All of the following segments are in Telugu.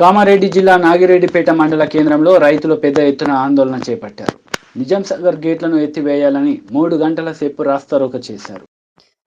కామారెడ్డి జిల్లా నాగిరెడ్డిపేట మండల కేంద్రంలో రైతులు పెద్ద ఎత్తున ఆందోళన చేపట్టారు. నిజాం సాగర్ గేట్లను ఎత్తివేయాలని మూడు గంటల సేపు రాస్తారోక చేశారు.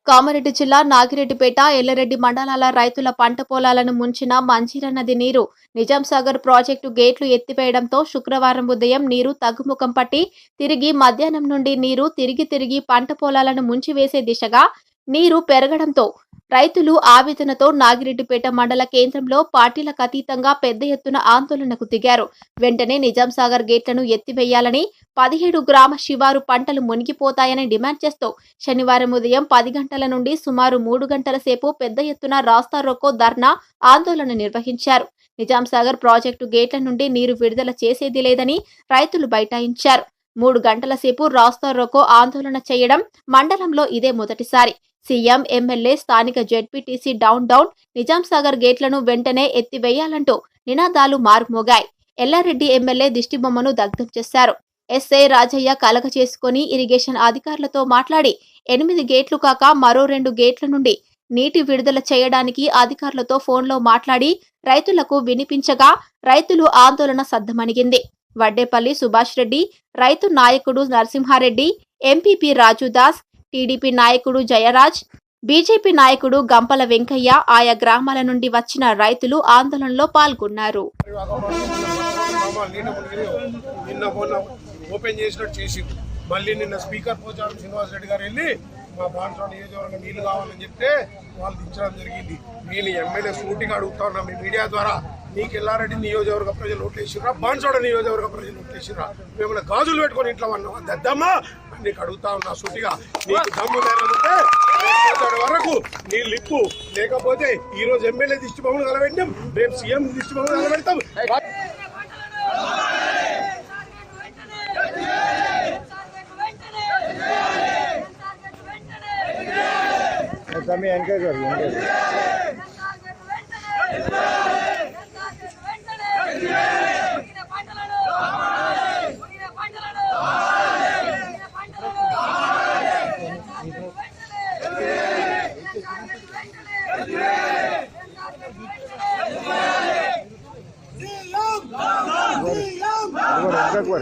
కామారెడ్డి జిల్లా నాగిరెడ్డిపేట ఎల్లరెడ్డి మండలాల రైతుల పంట పొలాలను ముంచిన మంజీర నది నీరు నిజాంసాగర్ ప్రాజెక్టు గేట్లు ఎత్తివేయడంతో శుక్రవారం ఉదయం నీరు తగ్గుముఖం పట్టి తిరిగి మధ్యాహ్నం నుండి నీరు తిరిగి తిరిగి పంట పొలాలను ముంచివేసే దిశగా నీరు పెరగడంతో రైతులు ఆవేదనతో నాగిరెడ్డిపేట మండల కేంద్రంలో పార్టీలకు అతీతంగా పెద్ద ఎత్తున ఆందోళనకు దిగారు. వెంటనే నిజాంసాగర్ గేట్లను ఎత్తివేయాలని పదిహేడు గ్రామ శివారు పంటలు మునిగిపోతాయని డిమాండ్ చేస్తూ శనివారం ఉదయం పది గంటల నుండి సుమారు మూడు గంటల సేపు పెద్ద ఎత్తున రాస్తా రోకో ధర్నా ఆందోళన నిర్వహించారు. నిజాంసాగర్ ప్రాజెక్టు గేట్ల నుండి నీరు విడుదల చేసేది లేదని రైతులు బైఠాయించారు. మూడు గంటల సేపు రాస్తా రోకో ఆందోళన చేయడం మండలంలో ఇదే మొదటిసారి. సీఎం ఎమ్మెల్యే స్థానిక జెడ్పీటీసీ డౌన్ డౌన్ నిజాంసాగర్ గేట్లను వెంటనే ఎత్తివేయాలంటూ నినాదాలు మార్మోగాయి. ఎల్లారెడ్డి ఎమ్మెల్యే దిష్టిబొమ్మను దగ్ధం చేశారు. ఎస్ఐ రాజయ్య కలగ చేసుకుని ఇరిగేషన్ అధికారులతో మాట్లాడి ఎనిమిది గేట్లు కాక మరో రెండు గేట్ల నుండి నీటి విడుదల చేయడానికి అధికారులతో ఫోన్లో మాట్లాడి రైతులకు వినిపించగా రైతులు ఆందోళన సద్దమణిగింది. వడ్డేపల్లి సుభాష్ రెడ్డి రైతు నాయకుడు నరసింహారెడ్డి ఎంపీపీ రాజుదాస్ టీడీపీ నాయకుడు జయరాజ్ బీజేపీ నాయకుడు గంపల వెంకయ్య ఆయా గ్రామాల నుండి వచ్చిన రైతులు ఆందోళనలో పాల్గొన్నారు. ఓపెన్ చేసినట్టు చేసి మళ్ళీ నిన్న స్పీకర్ పోచారం శ్రీనివాస్ రెడ్డి గారు వెళ్ళి మా ప్రాంతంలో నియోజకవర్గం నీళ్ళు కావాలని చెప్తే వాళ్ళు దించడం జరిగింది. నేను ఎమ్మెల్యే సూటిగా అడుగుతా ఉన్నా మీ మీడియా ద్వారా. నీకు ఎల్లారెడ్డి నియోజకవర్గ ప్రజలు ఓట్లేసిరా బాన్సోడ నియోజకవర్గ ప్రజలు ఓట్లేసిరా మేము గాజులు పెట్టుకొని ఇంట్లో అన్నాం దద్దమ్మా? నీకు అడుగుతా ఉన్నా సుటిగా నీకు దమ్ము లేకపోతే వరకు నీ లిప్పు లేకపోతే ఈ రోజు ఎమ్మెల్యే దిష్టి బొమ్మలు కలబెట్టాం రేపు సీఎం దిష్టి బొమ్మలు కలబెడతాం తమ్మి একবার একবার